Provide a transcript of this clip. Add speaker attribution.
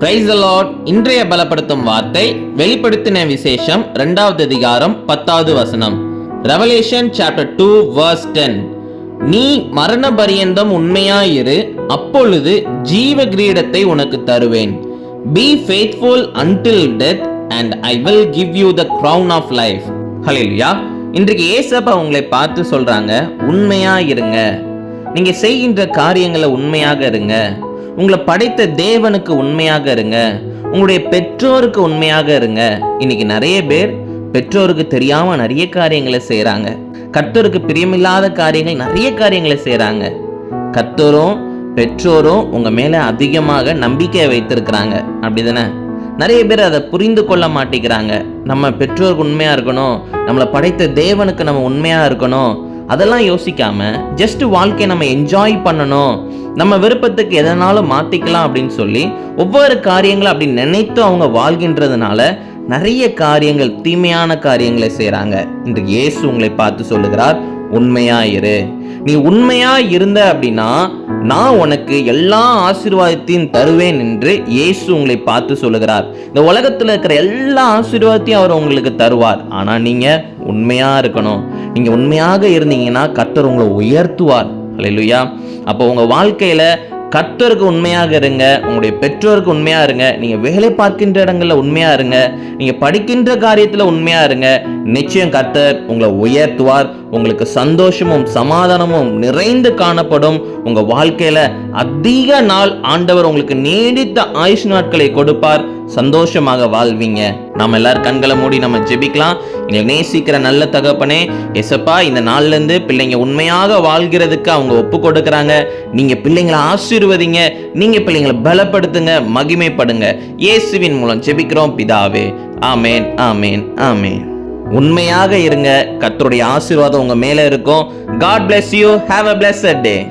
Speaker 1: Price allot இன்றைய பலப்படுத்தும் வார்த்தை வெளிப்படுத்தின விசேஷம் இரண்டாவது அதிகாரம் பத்தாவது வசனம். Revelation chapter two verse ten நீ மரண பரியந்தம் உண்மையாயிரு அப்பொழுது ஜீவ கிரீடத்தை உனக்கு தருவேன். Be faithful until death and I will give you the crown of life ஹalleluya இன்றைக்கு ஏசப்பா உங்களை பார்த்து சொல்றாங்க உண்மையா இருங்க நீங்க செய்கின்ற காரியங்களை உண்மையாக இருங்க. உங்களை படைத்த தேவனுக்கு உண்மையாக இருங்க. உங்களுடைய பெற்றோருக்கு உண்மையாக இருங்க. இன்னைக்கு நிறைய பேர் பெற்றோருக்கு தெரியாம நிறைய காரியங்களை செய்கிறாங்க கர்த்தருக்கு பிரியமில்லாத காரியங்கள் நிறைய காரியங்களை செய்கிறாங்க கர்த்தரும் பெற்றோரும் உங்க மேல அதிகமாக நம்பிக்கை வைத்திருக்கிறாங்க. அப்படிதானே? நிறைய பேர் அதை புரிந்து கொள்ள மாட்டேங்கிறாங்க. நம்ம பெற்றோருக்கு உண்மையா இருக்கணும். நம்மளை படைத்த தேவனுக்கு நம்ம உண்மையா இருக்கணும். அதெல்லாம் யோசிக்காம ஜஸ்ட் வாழ்க்கையை நம்ம என்ஜாய் பண்ணணும். நம்ம விருப்பத்துக்கு எதனாலும் மாத்திக்கலாம் அப்படின்னு சொல்லி ஒவ்வொரு காரியங்களும் அப்படி நினைத்து அவங்க வாழ்கின்றதுனால நிறைய காரியங்கள் தீமையான காரியங்களை செய்கிறாங்க இன்று இயேசு உங்களை பார்த்து சொல்லுகிறார் உண்மையா இரு. நீ உண்மையா இருந்த அப்படின்னா நான் உனக்கு எல்லா ஆசீர்வாதத்தையும் தருவேன் என்று இயேசு உங்களை பார்த்து சொல்லுகிறார். இந்த உலகத்துல இருக்கிற எல்லா ஆசீர்வாதத்தையும் அவர் உங்களுக்கு தருவார். ஆனா நீங்க உண்மையா இருக்கணும். நீங்கள் உண்மையாக இருந்தீங்கன்னா கர்த்தர் உங்களை உயர்த்துவார். அல்லேலூயா அப்போ உங்கள் வாழ்க்கையில் கர்த்தருக்கு உண்மையாக இருங்க உங்களுடைய பெற்றோருக்கு உண்மையாக இருங்க நீங்கள் வேலை பார்க்கின்ற இடங்களில் உண்மையாக இருங்க நீங்கள் படிக்கின்ற காரியத்தில் உண்மையாக இருங்க நிச்சயம் கர்த்தர் உங்களை உயர்த்துவார். உங்களுக்கு சந்தோஷமும் சமாதானமும் நிறைந்து காணப்படும். உங்க வாழ்க்கையில அதிக நாள் ஆண்டவர் உங்களுக்கு நீடித்த ஆயுஷ் நாட்களை கொடுப்பார். சந்தோஷமாக வாழ்வீங்க. நம்ம எல்லாரும் கண்களை மூடி நம்ம ஜெபிக்கலாம். எங்களை நேசிக்கிற நல்ல தகப்பனே எசப்பா இந்த நாள்லேருந்து பிள்ளைங்க உண்மையாக வாழ்கிறதுக்கு அவங்க ஒப்பு கொடுக்குறாங்க. நீங்கள் பிள்ளைங்களை ஆசீர்வதிங்க. நீங்கள் பிள்ளைங்களை பலப்படுத்துங்க மகிமைப்படுங்க. இயேசுவின் மூலம் ஜெபிக்கிறோம் பிதாவே. ஆமேன் ஆமேன் ஆமேன். உண்மையாக இருங்க. கத்தருடைய ஆசீர்வாதம் உங்க மேல இருக்கும். God bless you have a bless day